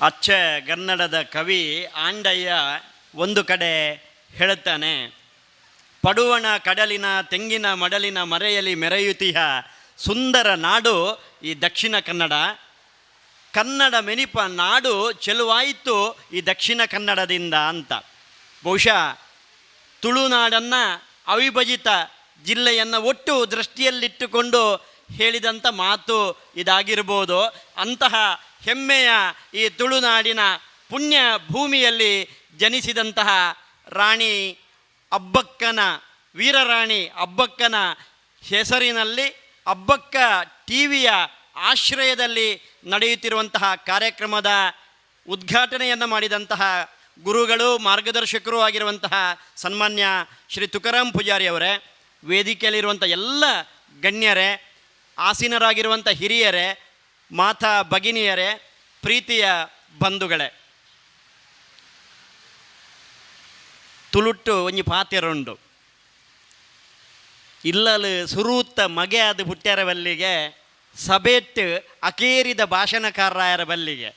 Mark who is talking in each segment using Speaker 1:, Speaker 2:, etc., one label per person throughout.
Speaker 1: ಅಚ್ಚ ಕನ್ನಡದ ಕವಿ ಆಂಡಯ್ಯ ಒಂದು ಕಡೆ ಹೇಳುತ್ತಾನೆ, ಪಡುವಣ ಕಡಲಿನ ತೆಂಗಿನ ಮಡಲಿನ ಮರೆಯಲ್ಲಿ ಮೆರೆಯುತಿಹ ಸುಂದರ ನಾಡು ಈ ದಕ್ಷಿಣ ಕನ್ನಡ. ಕನ್ನಡ ಮೆನಿಪ ನಾಡು ಚೆಲುವಾಯಿತು ಈ ದಕ್ಷಿಣ ಕನ್ನಡದಿಂದ ಅಂತ. ಬಹುಶಃ ತುಳುನಾಡನ್ನು ಅವಿಭಜಿತ ಜಿಲ್ಲೆಯನ್ನು ಒಟ್ಟು ದೃಷ್ಟಿಯಲ್ಲಿಟ್ಟುಕೊಂಡು ಹೇಳಿದಂಥ ಮಾತು ಇದಾಗಿರ್ಬೋದು. ಅಂತಹ ಹೆಮ್ಮೆಯ ಈ ತುಳುನಾಡಿನ ಪುಣ್ಯ ಭೂಮಿಯಲ್ಲಿ ಜನಿಸಿದಂತಹ ರಾಣಿ ಅಬ್ಬಕ್ಕನ, ವೀರರಾಣಿ ಅಬ್ಬಕ್ಕನ ಹೆಸರಿನಲ್ಲಿ ಅಬ್ಬಕ್ಕ ಟಿ ವಿಯ ಆಶ್ರಯದಲ್ಲಿ ನಡೆಯುತ್ತಿರುವಂತಹ ಕಾರ್ಯಕ್ರಮದ ಉದ್ಘಾಟನೆಯನ್ನು ಮಾಡಿದಂತಹ ಗುರುಗಳು, ಮಾರ್ಗದರ್ಶಕರು ಆಗಿರುವಂತಹ ಸನ್ಮಾನ್ಯ ಶ್ರೀ ತುಕಾರಾಮ್ ಪೂಜಾರಿ ಅವರೇ ವೇದಿಕೆಯಲ್ಲಿರುವಂಥ ಎಲ್ಲ ಗಣ್ಯರೇ ಆಸೀನರಾಗಿರುವಂಥ ಹಿರಿಯರೇ ಮಾತಾ ಭಗಿನಿಯರೇ, ಪ್ರೀತಿಯ ಬಂಧುಗಳೇ. ತುಳುಟ್ಟು ಒಂಜಿ ಪಾತಿರುಂಡು ಇಲ್ಲಲು ಸುರೂತ್ತ ಮಗೆ ಅದು ಹುಟ್ಟ್ಯಾರ ಬಲ್ಲಿಗೆ ಸಬೇಟ್ ಅಕೇರಿದ ಭಾಷಣಕಾರರಾಯರ ಬಲ್ಲಿಗೆ.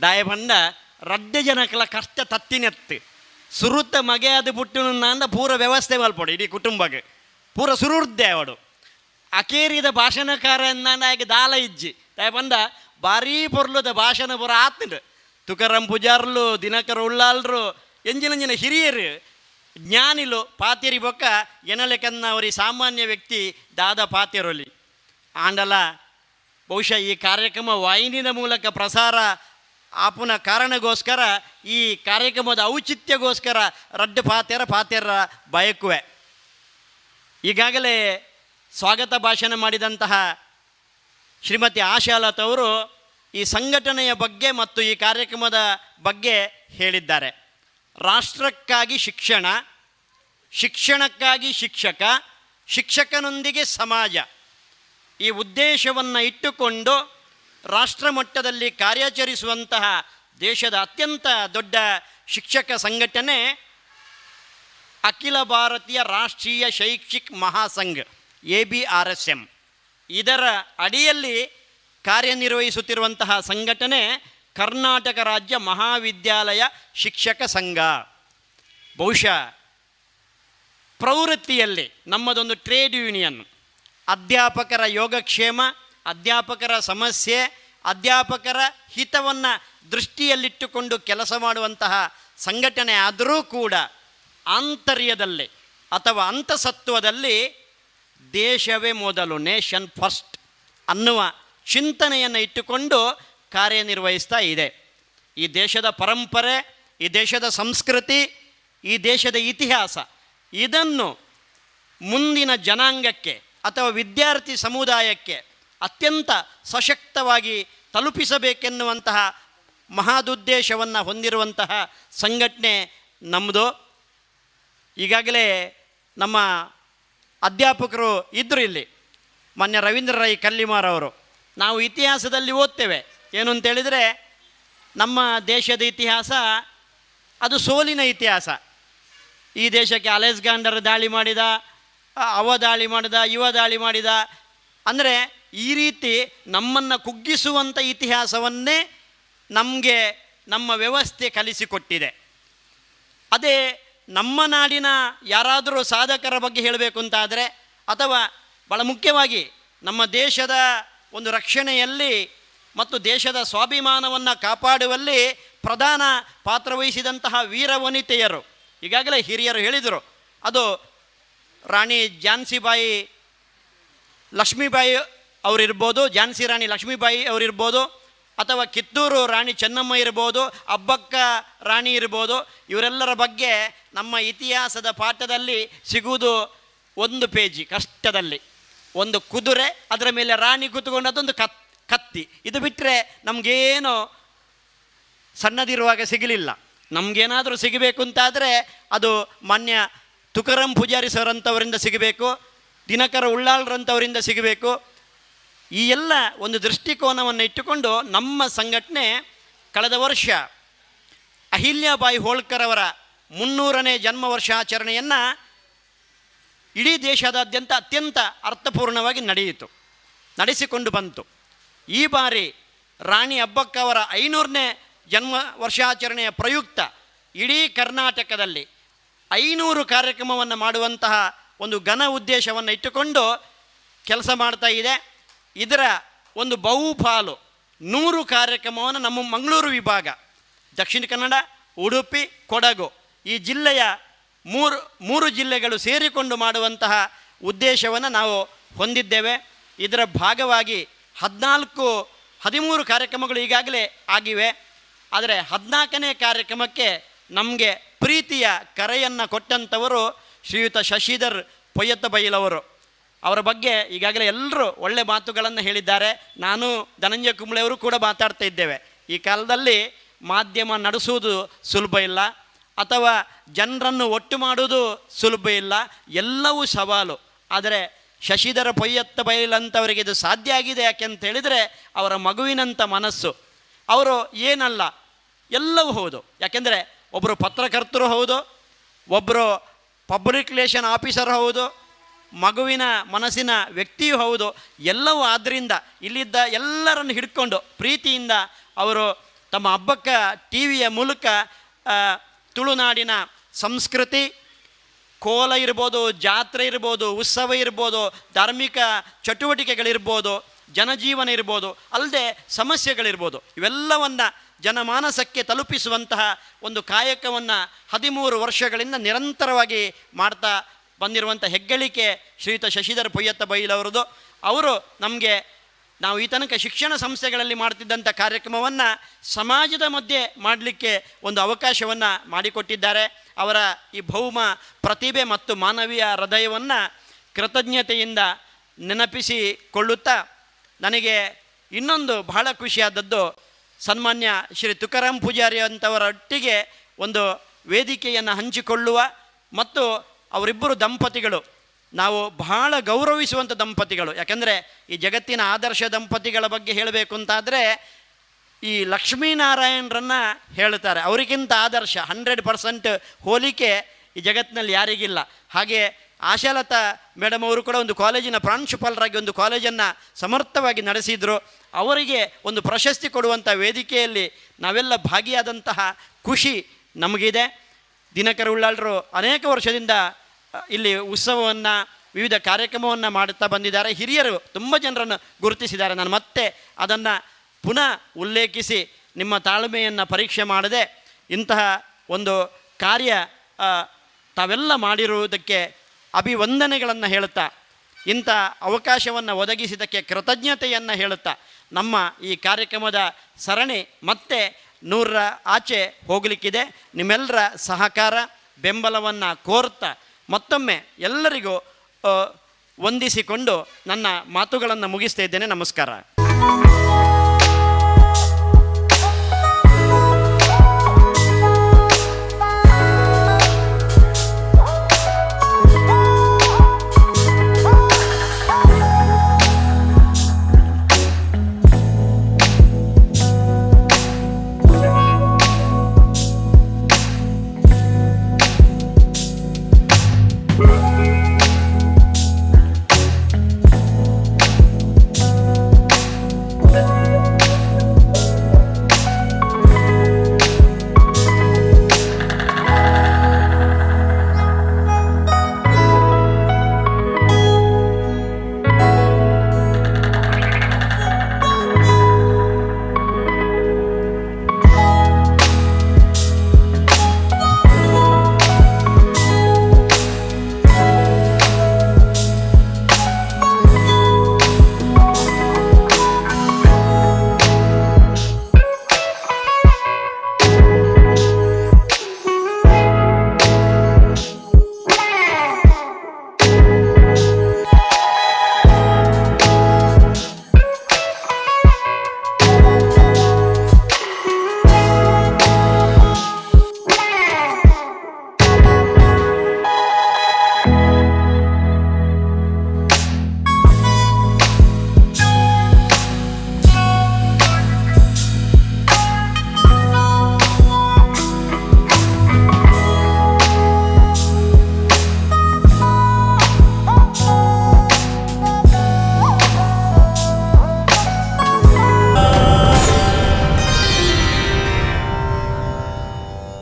Speaker 1: ದಾಯ ಬಂಡ ರಡ್ಡ ಜನಕ್ಲ ಕಷ್ಟ ತತ್ತಿನೆತ್ತು. ಸುರೂತ್ತ ಮಗೆ ಅದು ಬುಟ್ಟು ಅಂದ ಪೂರ ವ್ಯವಸ್ಥೆ ಮಲ್ಪಡು, ಇಡೀ ಕುಟುಂಬಕ್ಕೆ ಪೂರ ಸುರೂರ್ದೆ ಅವಡು. ಅಕೇರಿದ ಭಾಷಣಕಾರ ಎಂದಾಗ ದಾಲ ಇಜ್ಜಿ. ದಾಯ ಬಂದ, ಭಾರೀ ಪೊರ್ಲುದ ಭಾಷಣ ಪುರ ಆತ್ನಡು ತುಕಾರಾಮ್ ಪೂಜಾರ್ಲು, ದಿನಕರ ಉಳ್ಳಾಲ್ರು ಎಂಜಿನಂಜಿನ ಹಿರಿಯರು, ಜ್ಞಾನಿಲು, ಪಾತಿರಿ ಬೊಕ್ಕ ಎನಲೆಕನ್ನ ಅವರಿ ಸಾಮಾನ್ಯ ವ್ಯಕ್ತಿ, ದಾದ ಪಾತಿರೊಲಿ. ಆಂಡಲ, ಬಹುಶಃ ಈ ಕಾರ್ಯಕ್ರಮ ವಾಹಿನಿನ ಮೂಲಕ ಪ್ರಸಾರ ಆಪುನ ಕಾರಣಗೋಸ್ಕರ, ಈ ಕಾರ್ಯಕ್ರಮದ ಔಚಿತ್ಯಗೋಸ್ಕರ ರಡ್ಡ ಪಾತ್ಯರ ಪಾತ್ಯರ ಬಯಕುವೆ. ಈಗಾಗಲೇ ಸ್ವಾಗತ ಭಾಷಣ ಮಾಡಿದಂತಹ ಶ್ರೀಮತಿ ಆಶಾಲತ್ ಅವರು ಈ ಸಂಘಟನೆಯ ಬಗ್ಗೆ ಮತ್ತು ಈ ಕಾರ್ಯಕ್ರಮದ ಬಗ್ಗೆ ಹೇಳಿದ್ದಾರೆ. ರಾಷ್ಟ್ರಕ್ಕಾಗಿ ಶಿಕ್ಷಣ, ಶಿಕ್ಷಣಕ್ಕಾಗಿ ಶಿಕ್ಷಕ, ಶಿಕ್ಷಕನೊಂದಿಗೆ ಸಮಾಜ. ಈ ಉದ್ದೇಶವನ್ನು ಇಟ್ಟುಕೊಂಡು ರಾಷ್ಟ್ರ ಮಟ್ಟದಲ್ಲಿ ಕಾರ್ಯಾಚರಿಸುವಂತಹ ದೇಶದ ಅತ್ಯಂತ ದೊಡ್ಡ ಶಿಕ್ಷಕ ಸಂಘಟನೆ Akhil Bharatiya Rashtriya Shaikshik Mahasangh. A B R S M ಇದರ ಅಡಿಯಲ್ಲಿ ಕಾರ್ಯನಿರ್ವಹಿಸುತ್ತಿರುವಂತಹ ಸಂಘಟನೆ ಕರ್ನಾಟಕ ರಾಜ್ಯ ಮಹಾವಿದ್ಯಾಲಯ ಶಿಕ್ಷಕ ಸಂಘ. ಬಹುಶಃ ಪ್ರವೃತ್ತಿಯಲ್ಲಿ ನಮ್ಮದೊಂದು ಟ್ರೇಡ್ ಯೂನಿಯನ್. ಅಧ್ಯಾಪಕರ ಯೋಗಕ್ಷೇಮ, ಅಧ್ಯಾಪಕರ ಸಮಸ್ಯೆ, ಅಧ್ಯಾಪಕರ ಹಿತವನ್ನು ದೃಷ್ಟಿಯಲ್ಲಿಟ್ಟುಕೊಂಡು ಕೆಲಸ ಮಾಡುವಂತಹ ಸಂಘಟನೆ ಆದರೂ ಕೂಡ ಆಂತರ್ಯದಲ್ಲಿ ಅಥವಾ ಅಂತಸತ್ವದಲ್ಲಿ ದೇಶವೇ ಮೊದಲು ನೇಷನ್ ಫಸ್ಟ್ ಅನ್ನುವ ಚಿಂತನೆಯನ್ನು ಇಟ್ಟುಕೊಂಡು ಕಾರ್ಯನಿರ್ವಹಿಸ್ತಾ ಇದೆ. ಈ ದೇಶದ ಪರಂಪರೆ, ಈ ದೇಶದ ಸಂಸ್ಕೃತಿ, ಈ ದೇಶದ ಇತಿಹಾಸ, ಇದನ್ನು ಮುಂದಿನ ಜನಾಂಗಕ್ಕೆ ಅಥವಾ ವಿದ್ಯಾರ್ಥಿ ಸಮುದಾಯಕ್ಕೆ ಅತ್ಯಂತ ಸಶಕ್ತವಾಗಿ ತಲುಪಿಸಬೇಕೆನ್ನುವಂತಹ ಮಹಾದುದ್ದೇಶವನ್ನು ಹೊಂದಿರುವಂತಹ ಸಂಘಟನೆ ನಮ್ಮದು ಈಗಾಗಲೇ ನಮ್ಮ ಅಧ್ಯಾಪಕರು ಇದ್ದರು ಇಲ್ಲಿ. ಮಾನ್ಯ ರವೀಂದ್ರ ರೈ ಕಲ್ಲಿಮಾರ್ ಅವರು. ನಾವು ಇತಿಹಾಸದಲ್ಲಿ ಓದ್ತೇವೆ. ಏನು ಅಂತೇಳಿದರೆ ನಮ್ಮ ದೇಶದ ಇತಿಹಾಸ ಅದು ಸೋಲಿನ ಇತಿಹಾಸ. ಈ ದೇಶಕ್ಕೆ ಅಲೆಸ್ಗಾಂಡರ್ ದಾಳಿ ಮಾಡಿದ, ಅವ ದಾಳಿ ಮಾಡಿದ, ಇವ ದಾಳಿ ಮಾಡಿದ. ಅಂದರೆ ಈ ರೀತಿ ನಮ್ಮನ್ನು ಕುಗ್ಗಿಸುವಂಥ ಇತಿಹಾಸವನ್ನೇ ನಮಗೆ ನಮ್ಮ ವ್ಯವಸ್ಥೆ ಕಲಿಸಿಕೊಟ್ಟಿದೆ. ಅದೇ ನಮ್ಮ ನಾಡಿನ ಯಾರಾದರೂ ಸಾಧಕರ ಬಗ್ಗೆ ಹೇಳಬೇಕು ಅಂತಾದರೆ, ಅಥವಾ ಬಹಳ ಮುಖ್ಯವಾಗಿ ನಮ್ಮ ದೇಶದ ಒಂದು ರಕ್ಷಣೆಯಲ್ಲಿ ಮತ್ತು ದೇಶದ ಸ್ವಾಭಿಮಾನವನ್ನು ಕಾಪಾಡುವಲ್ಲಿ ಪ್ರಧಾನ ಪಾತ್ರವಹಿಸಿದಂತಹ ವೀರವನಿತೆಯರು ಈಗಾಗಲೇ ಹಿರಿಯರು ಹೇಳಿದರು, ಅದು ರಾಣಿ ಝಾನ್ಸಿಬಾಯಿ ಲಕ್ಷ್ಮೀಬಾಯಿ ಅವರಿರ್ಬೋದು, ಝಾನ್ಸಿ ರಾಣಿ ಲಕ್ಷ್ಮೀಬಾಯಿ ಅವರಿರ್ಬೋದು ಅಥವಾ ಕಿತ್ತೂರು ರಾಣಿ ಚೆನ್ನಮ್ಮ ಇರ್ಬೋದು, ಅಬ್ಬಕ್ಕ ರಾಣಿ ಇರ್ಬೋದು, ಇವರೆಲ್ಲರ ಬಗ್ಗೆ ನಮ್ಮ ಇತಿಹಾಸದ ಪಾಠದಲ್ಲಿ ಸಿಗುವುದು ಒಂದು ಪೇಜಿ, ಕಷ್ಟದಲ್ಲಿ. ಒಂದು ಕುದುರೆ, ಅದರ ಮೇಲೆ ರಾಣಿ ಕೂತ್ಕೊಂಡದ್ದೊಂದು ಕತ್, ಕತ್ತಿ. ಇದು ಬಿಟ್ಟರೆ ನಮಗೇನು ಸಣ್ಣದಿರುವಾಗ ಸಿಗಲಿಲ್ಲ. ನಮಗೇನಾದರೂ ಸಿಗಬೇಕು ಅಂತಾದರೆ ಅದು ಮಾನ್ಯ ತುಕರಂ ಪೂಜಾರಿ ಸರ್ ಅಂತವರಿಂದ ಸಿಗಬೇಕು, ದಿನಕರ ಉಳ್ಳಾಳ್ರಂಥವರಿಂದ ಸಿಗಬೇಕು ಈ ಎಲ್ಲ ಒಂದು ದೃಷ್ಟಿಕೋನವನ್ನು ಇಟ್ಟುಕೊಂಡು ನಮ್ಮ ಸಂಘಟನೆ ಕಳೆದ ವರ್ಷ ಅಹಿಲ್ಯಾಬಾಯಿ ಹೋಳ್ಕರ್ ಅವರ ಮುನ್ನೂರನೇ ಜನ್ಮ ವರ್ಷಾಚರಣೆಯನ್ನು ಇಡೀ ದೇಶದಾದ್ಯಂತ ಅತ್ಯಂತ ಅರ್ಥಪೂರ್ಣವಾಗಿ ನಡೆಯಿತು, ನಡೆಸಿಕೊಂಡು ಬಂತು. ಈ ಬಾರಿ ರಾಣಿ ಅಬ್ಬಕ್ಕವರ ಐನೂರನೇ ಜನ್ಮ ವರ್ಷಾಚರಣೆಯ ಪ್ರಯುಕ್ತ ಇಡೀ ಕರ್ನಾಟಕದಲ್ಲಿ ಐನೂರು ಕಾರ್ಯಕ್ರಮವನ್ನು ಮಾಡುವಂತಹ ಒಂದು ಘನ ಉದ್ದೇಶವನ್ನು ಇಟ್ಟುಕೊಂಡು ಕೆಲಸ ಮಾಡ್ತಾ ಇದೆ. ಇದರ ಒಂದು ಬಹುಪಾಲು ನೂರು ಕಾರ್ಯಕ್ರಮವನ್ನು ನಮ್ಮ ಮಂಗಳೂರು ವಿಭಾಗ, ದಕ್ಷಿಣ ಕನ್ನಡ, ಉಡುಪಿ, ಕೊಡಗು ಈ ಜಿಲ್ಲೆಯ ಮೂರು ಮೂರು ಜಿಲ್ಲೆಗಳು ಸೇರಿಕೊಂಡು ಮಾಡುವಂತಹ ಉದ್ದೇಶವನ್ನು ನಾವು ಹೊಂದಿದ್ದೇವೆ. ಇದರ ಭಾಗವಾಗಿ ಹದಿನಾಲ್ಕು, ಹದಿಮೂರು ಕಾರ್ಯಕ್ರಮಗಳು ಈಗಾಗಲೇ ಆಗಿವೆ. ಆದರೆ ಹದಿನಾಲ್ಕನೇ ಕಾರ್ಯಕ್ರಮಕ್ಕೆ ನಮಗೆ ಪ್ರೀತಿಯ ಕರೆಯನ್ನು ಕೊಟ್ಟಂಥವರು ಶ್ರೀಯುತ ಶಶಿಧರ್ ಪೊಯ್ಯತ್ತ ಬೈಲವರು. ಅವರ ಬಗ್ಗೆ ಈಗಾಗಲೇ ಎಲ್ಲರೂ ಒಳ್ಳೆ ಮಾತುಗಳನ್ನು ಹೇಳಿದ್ದಾರೆ. ನಾನು ಧನಂಜಯ ಕುಂಬಳೆಯವರು ಕೂಡ ಮಾತಾಡ್ತಾ ಇದ್ದೇವೆ. ಈ ಕಾಲದಲ್ಲಿ ಮಾಧ್ಯಮ ನಡೆಸುವುದು ಸುಲಭ ಇಲ್ಲ, ಅಥವಾ ಜನರನ್ನು ಒಟ್ಟು ಮಾಡುವುದು ಸುಲಭ ಇಲ್ಲ, ಎಲ್ಲವೂ ಸವಾಲು. ಆದರೆ ಶಶಿಧರ ಪೊಯ್ಯತ್ತ ಬೈಲಂಥವರಿಗೆ ಇದು ಸಾಧ್ಯ ಆಗಿದೆ ಯಾಕೆ ಅಂತ ಹೇಳಿದರೆ ಅವರ ಮಗುವಿನಂಥ ಮನಸ್ಸು. ಅವರು ಏನಲ್ಲ, ಎಲ್ಲವೂ ಹೌದು. ಯಾಕೆಂದರೆ ಒಬ್ಬರು ಪತ್ರಕರ್ತರು ಹೌದು ಒಬ್ಬರು ಪಬ್ಲಿಕ್ ರಿಲೇಷನ್ ಆಫೀಸರ್ ಹೌದು ಮಗುವಿನ ಮನಸ್ಸಿನ ವ್ಯಕ್ತಿಯೂ ಹೌದು, ಎಲ್ಲವೂ ಆದ್ದರಿಂದ ಇಲ್ಲಿದ್ದ ಎಲ್ಲರನ್ನು ಹಿಡ್ಕೊಂಡು ಪ್ರೀತಿಯಿಂದ ಅವರು ತಮ್ಮ ಹಬ್ಬಕ್ಕೆ ಟಿ ವಿಯ ಮೂಲಕ ತುಳುನಾಡಿನ ಸಂಸ್ಕೃತಿ, ಕೋಲ ಇರ್ಬೋದು, ಜಾತ್ರೆ ಇರ್ಬೋದು, ಉತ್ಸವ ಇರ್ಬೋದು, ಧಾರ್ಮಿಕ ಚಟುವಟಿಕೆಗಳಿರ್ಬೋದು, ಜನಜೀವನ ಇರ್ಬೋದು, ಅಲ್ಲದೆ ಸಮಸ್ಯೆಗಳಿರ್ಬೋದು, ಇವೆಲ್ಲವನ್ನು ಜನಮಾನಸಕ್ಕೆ ತಲುಪಿಸುವಂತಹ ಒಂದು ಕಾಯಕವನ್ನು ಹದಿಮೂರು ವರ್ಷಗಳಿಂದ ನಿರಂತರವಾಗಿ ಮಾಡ್ತಾ ಬಂದಿರುವಂಥ ಹೆಗ್ಗಳಿಕೆ ಶ್ರೀಯುತ ಶಶಿಧರ್ ಪೊಯ್ಯತ್ತ ಬೈಲವರದು ಅವರು ನಮಗೆ ನಾವು ಈ ತನಕ ಶಿಕ್ಷಣ ಸಂಸ್ಥೆಗಳಲ್ಲಿ ಮಾಡ್ತಿದ್ದಂಥ ಕಾರ್ಯಕ್ರಮವನ್ನು ಸಮಾಜದ ಮಧ್ಯೆ ಮಾಡಲಿಕ್ಕೆ ಒಂದು ಅವಕಾಶವನ್ನು ಮಾಡಿಕೊಟ್ಟಿದ್ದಾರೆ. ಅವರ ಈ ಭೌಮ ಪ್ರತಿಭೆ ಮತ್ತು ಮಾನವೀಯ ಹೃದಯವನ್ನು ಕೃತಜ್ಞತೆಯಿಂದ ನೆನಪಿಸಿಕೊಳ್ಳುತ್ತಾ ನನಗೆ ಇನ್ನೊಂದು ಬಹಳ ಖುಷಿಯಾದದ್ದು ಸನ್ಮಾನ್ಯ ಶ್ರೀ ತುಕಾರಾಮ್ ಪೂಜಾರಿ ಅಂಥವರೊಟ್ಟಿಗೆ ಒಂದು ವೇದಿಕೆಯನ್ನು ಹಂಚಿಕೊಳ್ಳುವ ಮತ್ತು ಅವರಿಬ್ಬರು ದಂಪತಿಗಳು. ನಾವು ಬಹಳ ಗೌರವಿಸುವಂಥ ದಂಪತಿಗಳು. ಯಾಕಂದರೆ ಈ ಜಗತ್ತಿನ ಆದರ್ಶ ದಂಪತಿಗಳ ಬಗ್ಗೆ ಹೇಳಬೇಕು ಅಂತಾದರೆ ಈ ಲಕ್ಷ್ಮೀನಾರಾಯಣರನ್ನು ಹೇಳ್ತಾರೆ. ಅವರಿಗಿಂತ ಆದರ್ಶ, ಹಂಡ್ರೆಡ್ ಪರ್ಸೆಂಟ್ ಹೋಲಿಕೆ ಈ ಜಗತ್ತಿನಲ್ಲಿ ಯಾರಿಗಿಲ್ಲ. ಹಾಗೆ ಆಶಾಲತಾ ಮೇಡಮ್ ಅವರು ಕೂಡ ಒಂದು ಕಾಲೇಜಿನ ಪ್ರಾಂಶುಪಾಲರಾಗಿ ಒಂದು ಕಾಲೇಜನ್ನು ಸಮರ್ಥವಾಗಿ ನಡೆಸಿದರು. ಅವರಿಗೆ ಒಂದು ಪ್ರಶಸ್ತಿ ಕೊಡುವಂಥ ವೇದಿಕೆಯಲ್ಲಿ ನಾವೆಲ್ಲ ಭಾಗಿಯಾದಂತಹ ಖುಷಿ ನಮಗಿದೆ. ದಿನಕರ ಉಳ್ಳಾಳರು ಅನೇಕ ವರ್ಷದಿಂದ ಇಲ್ಲಿ ಉತ್ಸವವನ್ನು, ವಿವಿಧ ಕಾರ್ಯಕ್ರಮವನ್ನು ಮಾಡುತ್ತಾ ಬಂದಿದ್ದಾರೆ. ಹಿರಿಯರು, ತುಂಬ ಜನರನ್ನು ಗುರುತಿಸಿದ್ದಾರೆ. ನಾನು ಮತ್ತೆ ಅದನ್ನು ಪುನಃ ಉಲ್ಲೇಖಿಸಿ ನಿಮ್ಮ ತಾಳ್ಮೆಯನ್ನು ಪರೀಕ್ಷೆ ಮಾಡದೆ ಇಂತಹ ಒಂದು ಕಾರ್ಯ ತಾವೆಲ್ಲ ಮಾಡಿರುವುದಕ್ಕೆ ಅಭಿವಂದನೆಗಳನ್ನು ಹೇಳುತ್ತಾ, ಇಂಥ ಅವಕಾಶವನ್ನು ಒದಗಿಸಿದ್ದಕ್ಕೆ ಕೃತಜ್ಞತೆಯನ್ನು ಹೇಳುತ್ತಾ, ನಮ್ಮ ಈ ಕಾರ್ಯಕ್ರಮದ ಸರಣಿ ಮತ್ತೆ ನೂರರ ಆಚೆ ಹೋಗಲಿಕ್ಕಿದೆ. ನಿಮ್ಮೆಲ್ಲರ ಸಹಕಾರ, ಬೆಂಬಲವನ್ನು ಕೋರ್ತಾ ಮತ್ತೊಮ್ಮೆ ಎಲ್ಲರಿಗೂ ಹೊಂದಿಸಿಕೊಂಡು ನನ್ನ ಮಾತುಗಳನ್ನು ಮುಗಿಸ್ತಾ ಇದ್ದೇನೆ. ನಮಸ್ಕಾರ.